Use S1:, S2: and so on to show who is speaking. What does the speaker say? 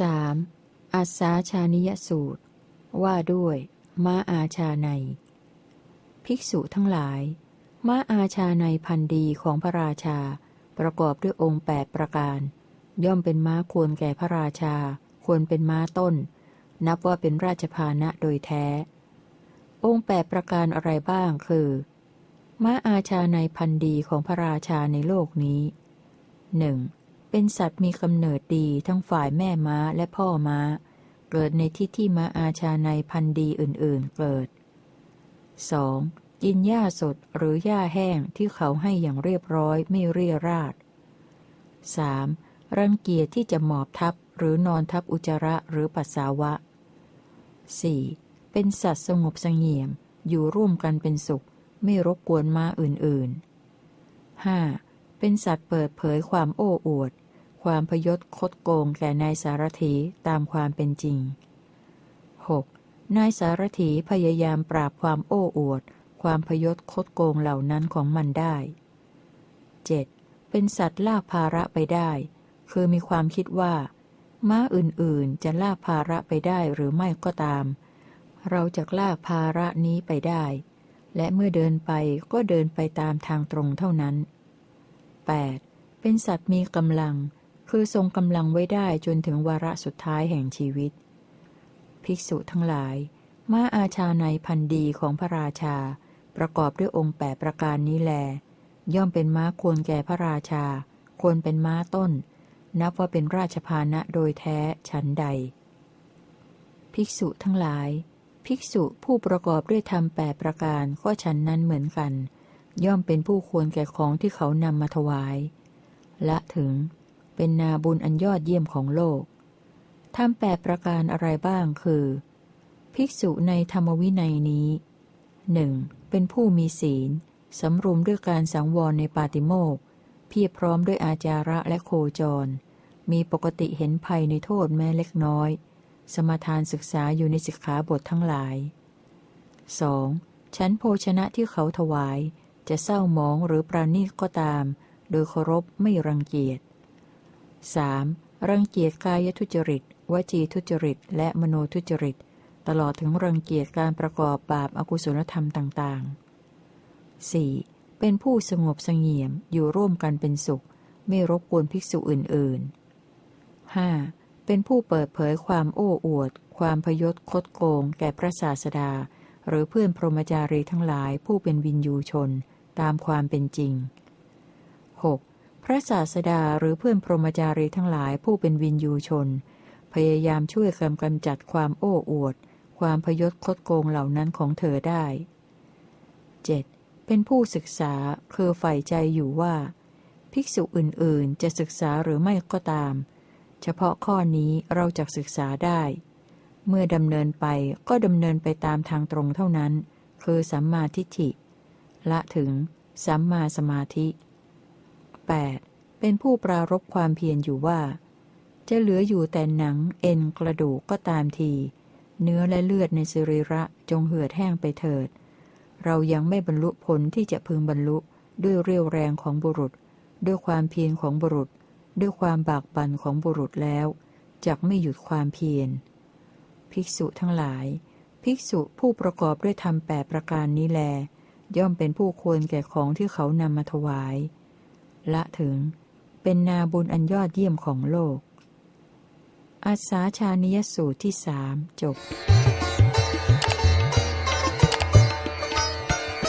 S1: สามอัสาชานิยสูตร ว่าด้วยม้าอาชาใน ภิกษุทั้งหลายม้าอาชาในพันดีของพระราชา ประกอบด้วยองค์แปดประการ ย่อมเป็นม้าควรแก่พระราชา ควรเป็นม้าต้น นับว่าเป็นราชพานะโดยแท้ องค์แปดประการอะไรบ้างคือม้าอาชาในพันดีของพระราชาในโลกนี้หนึ่ง เป็นสัตว์มีกำเนิดดีทั้งฝ่ายแม่ม้าและพ่อม้า เกิดในที่ที่ม้าอาชาในพันธุ์ดีอื่นๆเกิด 2. กินหญ้าสดหรือหญ้าแห้งที่เขาให้อย่างเรียบร้อยไม่เรียราด 3. รังเกียจที่จะหมอบทับหรือนอนทับอุจจาระหรือปัสสาวะ 4. เป็นสัตว์สงบสงเงียม อยู่ร่วมกันเป็นสุข ไม่รบกวนม้าอื่นๆ 5. เป็นสัตว์เปิดเผยความโอ้อวด ความพยศคดโกงแก่นายสารถีตามความเป็นจริง 6. นายสารถีพยายามปราบความโอ้อวด ความพยศคดโกงเหล่านั้นของมันได้ 7. เป็นสัตว์ล่าภาระไปได้ คือมีความคิดว่า ม้าอื่นๆจะล่าภาระไปได้หรือไม่ก็ตาม เราจะล่าภาระนี้ไปได้ และเมื่อเดินไปก็เดินไปตามทางตรงเท่านั้น 8. เป็นสัตว์มีกำลัง คือทรงกำลังไว้ได้จนถึงวาระสุดท้ายแห่งชีวิต ภิกษุทั้งหลายม้าอาชาในพันดีของพระราชา ประกอบด้วยองค์แปประการนี้แล ย่อมเป็นม้าควรแก่พระราชา ควรเป็นม้าต้น นับว่าเป็นราชพานะโดยแท้ฉันใด ภิกษุทั้งหลาย ภิกษุผู้ประกอบด้วยธรรมแปประการก็ฉันนั้นเหมือนกัน ย่อมเป็นผู้ควรแก่ของที่เขานำมาถวายและถึง เป็นนาบุญอันยอดเยี่ยมของโลกทำแปดประการอะไรบ้างคือ ภิกษุในธรรมวินัยนี้หนึ่งเป็นผู้มีศีล สำรวมด้วยการสังวรในปาติโมกเพียรพร้อมด้วยอาจาระและโคจร มีปกติเห็นภัยในโทษแม้เล็กน้อย สมทานศึกษาอยู่ในสิกขาบททั้งหลาย 2. ชั้นโภชนะที่เขาถวาย จะเศร้ามองหรือปราณีก็ตาม โดยเคารพไม่รังเกียจ 3. รังเกียจกายทุจริต วจีทุจริต และมโนทุจริต ตลอดถึงรังเกียจการประกอบบาปอากุศลธรรมต่างๆ 4. เป็นผู้สงบสงเงียมอยู่ร่วมกันเป็นสุข ไม่รบกวนภิกษุอื่นๆ 5. เป็นผู้เปิดเผยความโอ้อวด ความพยศคดโกง แก่พระศาสดา หรือเพื่อนพรหมจารีทั้งหลายผู้เป็นวินยูชน ตามความเป็นจริง 6. พระศาสดาหรือเพื่อนพรหมจารีทั้งหลายผู้เป็นวินยูชน พยายามช่วยกำกำจัดความโอ้อวด ความพยศคดโกงเหล่านั้นของเธอได้ 7. เป็นผู้ศึกษาคือใฝ่ใจอยู่ว่า ภิกษุอื่นๆ จะศึกษาหรือไม่ก็ตาม เฉพาะข้อนี้เราจะศึกษาได้ เมื่อดำเนินไปก็ดำเนินไปตามทางตรงเท่านั้น คือสัมมาทิฏฐิ ละถึง สัมมาสมาธิ 8. เป็นผู้ปรารบความเพียรอยู่ว่า จะเหลืออยู่แต่หนังเอ็นกระดูกก็ตามที เนื้อและเลือดในสิริระจงเหือดแห้งไปเถิด เรายังไม่บรรลุผลที่จะพึงบรรลุด้วยเรี่ยวแรงของบุรุษ ด้วยความเพียรของบุรุษ ด้วยความบากบั่นของบุรุษแล้วจักไม่หยุดความเพียร ภิกษุทั้งหลาย ภิกษุผู้ประกอบด้วยธรรมแปประการนี้แล ย่อมเป็นผู้ควรแก่ของที่เขานำมาถวาย ละถึง เป็นนาบุญอันยอดเยี่ยมของโลก อาสาชานิยสูตรที่สามจบ